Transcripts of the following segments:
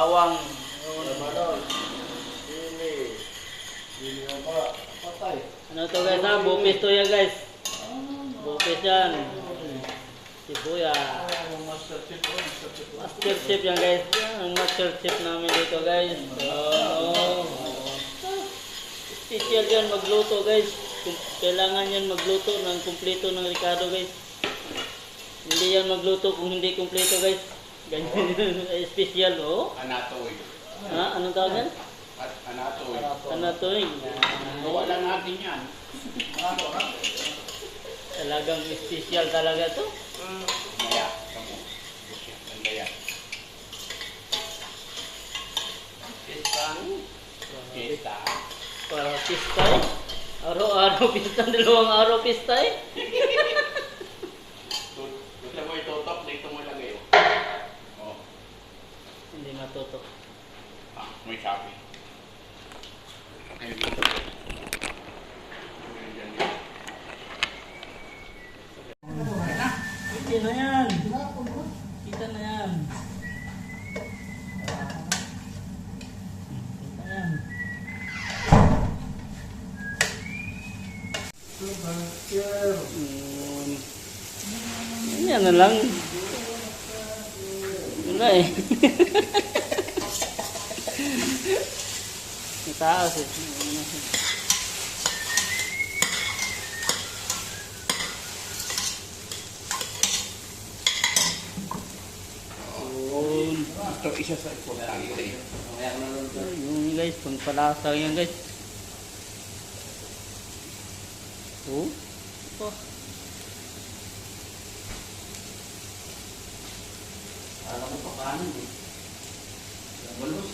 bawang. Sili. Sili mo pa. Patay. Ano to guys ha? Bupis to yan guys. Bupis yan. Sibuya. Oh, master chef po, master chef. Master chef yan guys. Yan, ang master chef namin dito guys. Oh. Special yan magluto guys. Kailangan yan magluto ng kumpleto ng Ricardo guys. Hindi yan magluto kung hindi kumpleto guys. Ganyan special oh. Anatoy. Ha? Anong tawag yan? At anatoy. To eh? Gawa lang natin yan. Talagang special talaga to. Maya. Kamu. Ganda yan. Kita. Para pista eh. Araw-araw pista, dalawang araw pista eh. Tut- Gusto mo itutok, dito mo lagay. Oh. Matutok. Ah, may sabi. Ayun. Yan, yan. Kita na yan. Kita na yan. Kita yan. Mm. Yan na lang. Wala eh. Mataas eh. Yun. Ito isa sa importante. Yung guys, pangpalasa yan guys. Oh. Oh. Alam mo pa kanin eh. Balus.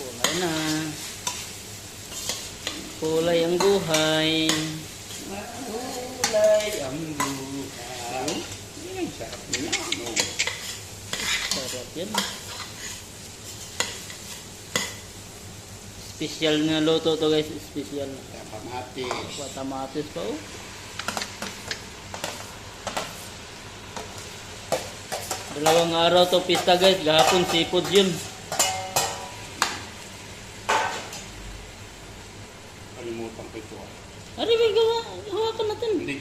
Kulay na. Kulay ang buhay. Kulay ang buhay. Ay, sarap niya. No. Sarap yan. Special na luto to guys. Special. Kamatis. Patamatis pa oh. Dalawang araw to pista guys. Gahapon seafood yun. Kalimutan ko ito. ah. Ari, may gawa. Hawakan natin. Hindi.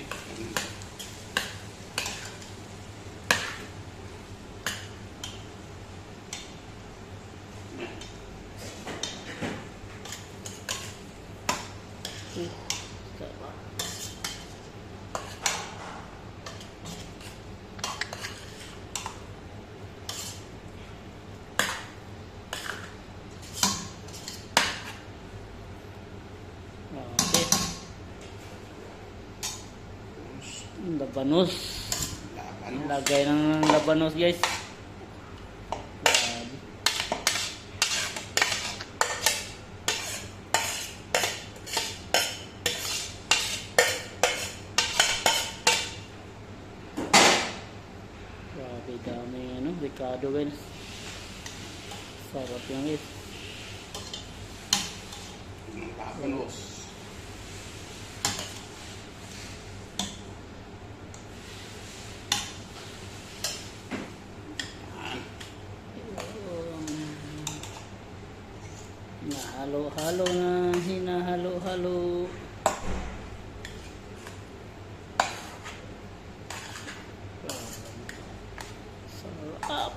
Okay. Labanos. Laban. Lagay ng labanos guys. Grabe dami ano, Ricardo guys. Sarap yan guys. Labanos. Nahalo-halo na, hinahalo-halo. Sarap.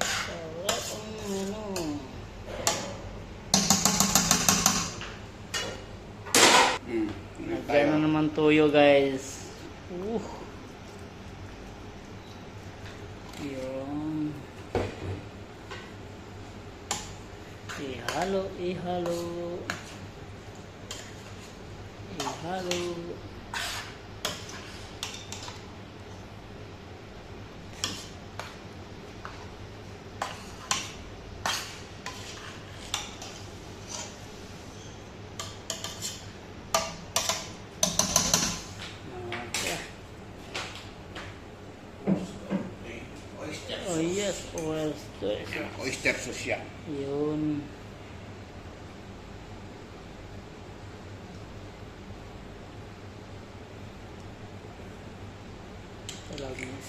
Sarap ang ano. Hmm. Nagyan na naman tuyo guys. Uh. Yun. Halo, eh halo. Eh halo. Oysters. Oysters. Oysters social.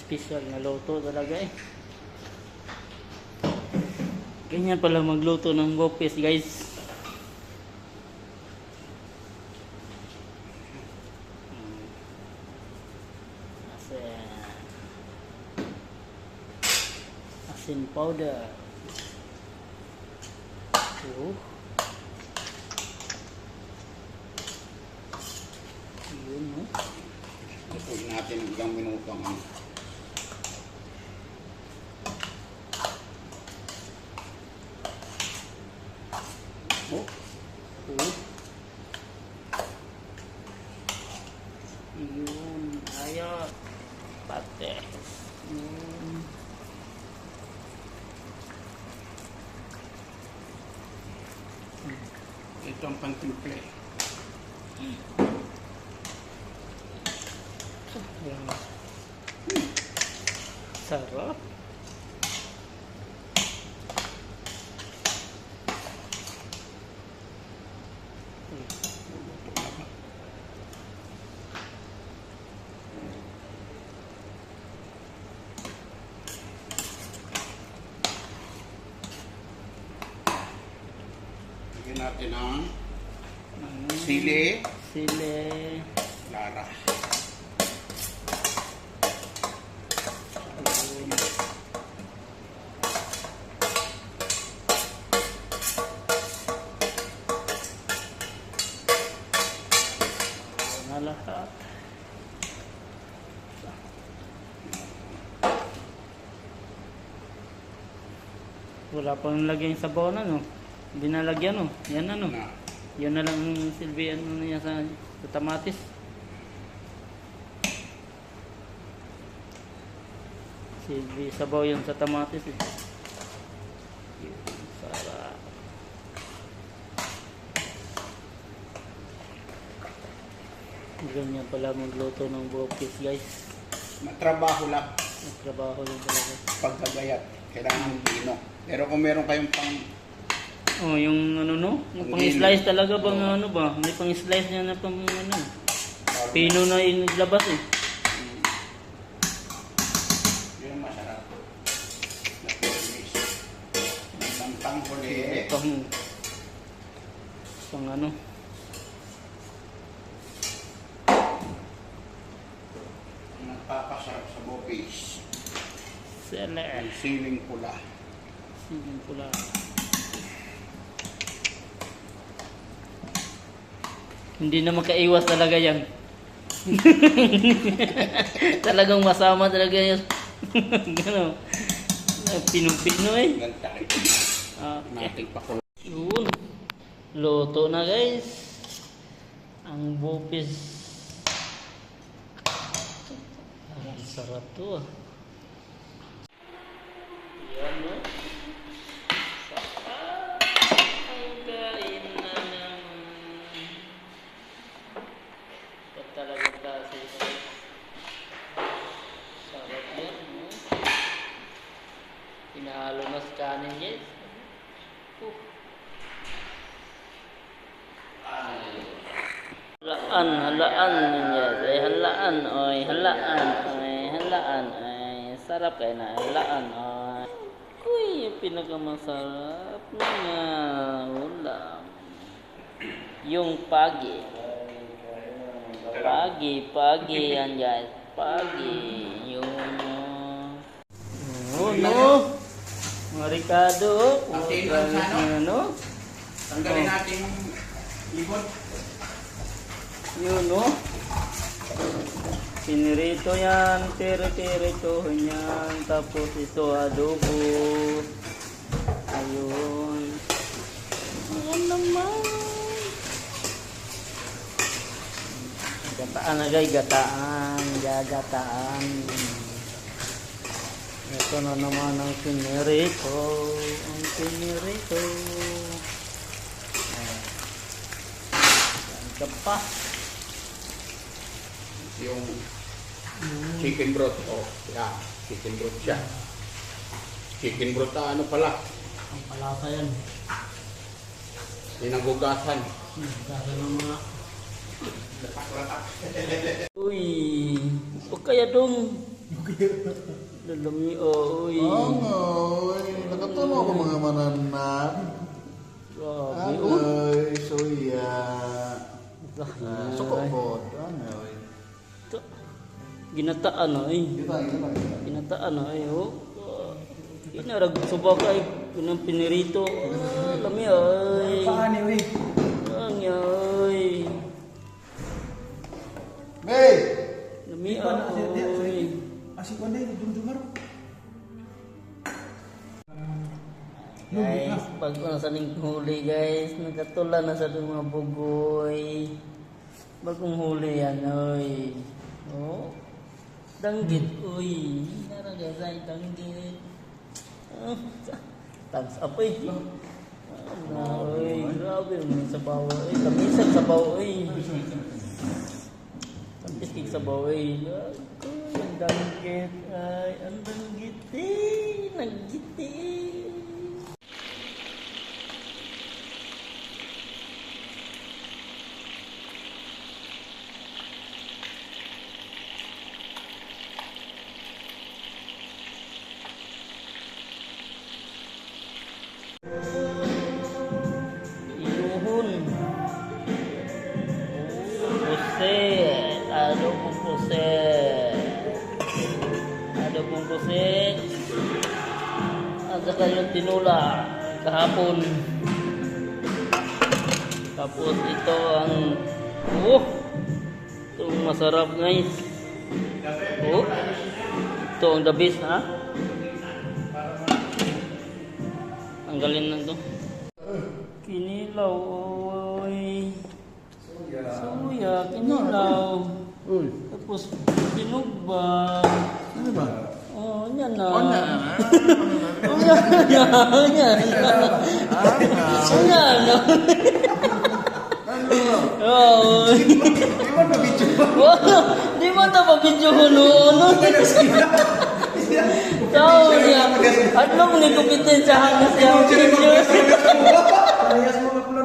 Special na luto talaga eh. Ganyan pala magluto ng gopis guys. Asin. Powder. Oh. Yun, no? Lutuin natin ng ilang minuto ang ito ang pantimple. Yun. Sarap. Lagyan natin ang Mm. sili, Sili. lara. Lahat. Wala pang lagyan sa sabaw na, no? Hindi nalagyan, no? Yan ano? Na, Yan na lang ang silbi ano niya sa, sa tamatis. Silbi sabaw yan sa tamatis eh. Yun, sarap. Ganyan pala magluto ng bukis guys. matrabaho lang Magtrabaho lang talaga. pagkagayat. Kailangan pino. Pero kung meron kayong pang Oh, yung ano no? Yung pang slice talaga bang ano ba? May pang slice niya na pang ano. Pino na inilabas eh. Yun ang masarap. Isang tanghuli. Pang pang ano? Nagpapasarap sa bopis. Sele. Ang siling pula. Siling pula. Hindi na makaiwas talaga yan. Talagang masama talaga yan. Gano. Pinong-pino eh. Ganta. Okay. Yun. Luto na guys. Ang bupis. Ang sarap to ah. Yan no. Sarap. Ang kain na naman. Ito talaga kasi. Sarap yan no. Pinahalo na sa kanin guys. Uh. Halaan, halaan ninyo. Ay, halaan, oy, halaan, oy, halaan, ay, sarap kayo na, halaan, oy. Uy, yung pinakamasarap na ulam. Yung pagi. Pagi, pagi yan guys. Pagi. Yung, oh, no. Mga Ricardo, oh. Tinang sa ano? Tanggalin natin libon. Yun, no? Pinirito yan, tiri-tirito yan, tapos ito adobo. Ayun. Ayan naman. Gataan na guys, gataan, gagataan. Ito na naman ang pinirito, ang pinirito. Ayan. Yan ka pa. Yung chicken broth. Oh, yeah. Chicken broth siya. Chicken bruta, ano pala? Ang palasa yan. Pinagugasan. Hmm, Kasa ng mga... Uy, huwag kaya dong. Lalami, oh, uy. Angoy, nakatunaw ko mga mananan. Grabe, oh. Suya. Ay. Suko po. Angoy. Ito. Ginataan na kita. Ginataan na eh. Oh. Inarag subak ay pinang pinirito. Ah, lami ay. Paano eh? Ang ay. May! Lami na- ay. Asik din, dumdumar. Guys, pag nasa ning huli guys, nagkatulan na sa mga bugoy. Bagong huli yan, oy. Oh. Danggit, uy. Nara guys ay danggit. Ah, Thumbs up, uy. Ah, uy. Grabe naman sa bawa, uy. Tamisan sa bawa, uy. Tampis kik sa uy. Ang danggit. Ay, ang danggit, eh. Nanggit, eh. Ada kayong tinula kahapon. Tapos ito ang oh, ito ang masarap guys. Oh, ito ang the best ha. Tanggalin na to. Kinilaw, oy. Suya, kinilaw. Tapos pinugba. ano ba? Yan na. Oh, na. Yan na. Yan na. Yan na. Oh, Di mo na video. Di mo ito mabidyo huno-huno. Tao niya. At nung ni sa hanggang siya ang video.